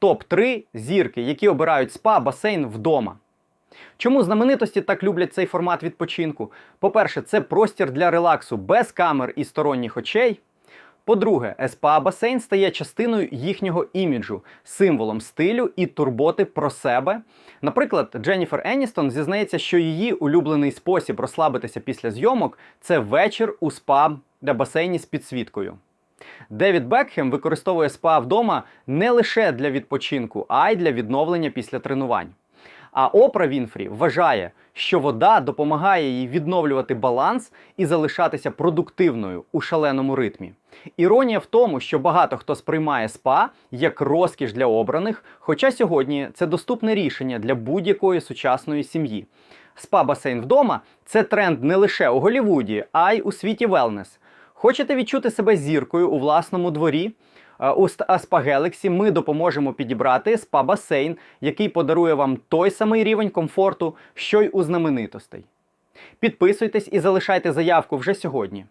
топ-3 зірки, які обирають спа басейн вдома. Чому знаменитості так люблять цей формат відпочинку? По-перше, це простір для релаксу без камер і сторонніх очей. По-друге, СПА басейн стає частиною їхнього іміджу, символом стилю і турботи про себе. Наприклад, Дженніфер Еністон зізнається, що її улюблений спосіб розслабитися після зйомок це вечір у спа для басейні з підсвіткою. Девід Бекхем використовує спа вдома не лише для відпочинку, а й для відновлення після тренувань. А Опра Вінфрі вважає, що вода допомагає їй відновлювати баланс і залишатися продуктивною у шаленому ритмі. Іронія в тому, що багато хто сприймає спа як розкіш для обраних, хоча сьогодні це доступне рішення для будь-якої сучасної сім'ї. Спа-басейн вдома це тренд не лише у Голлівуді, а й у світі велнес. Хочете відчути себе зіркою у власному дворі? Е, У Аспа Гелексі ми допоможемо підібрати спа-басейн, який подарує вам той самий рівень комфорту, що й у знаменитостей. Підписуйтесь і залишайте заявку вже сьогодні.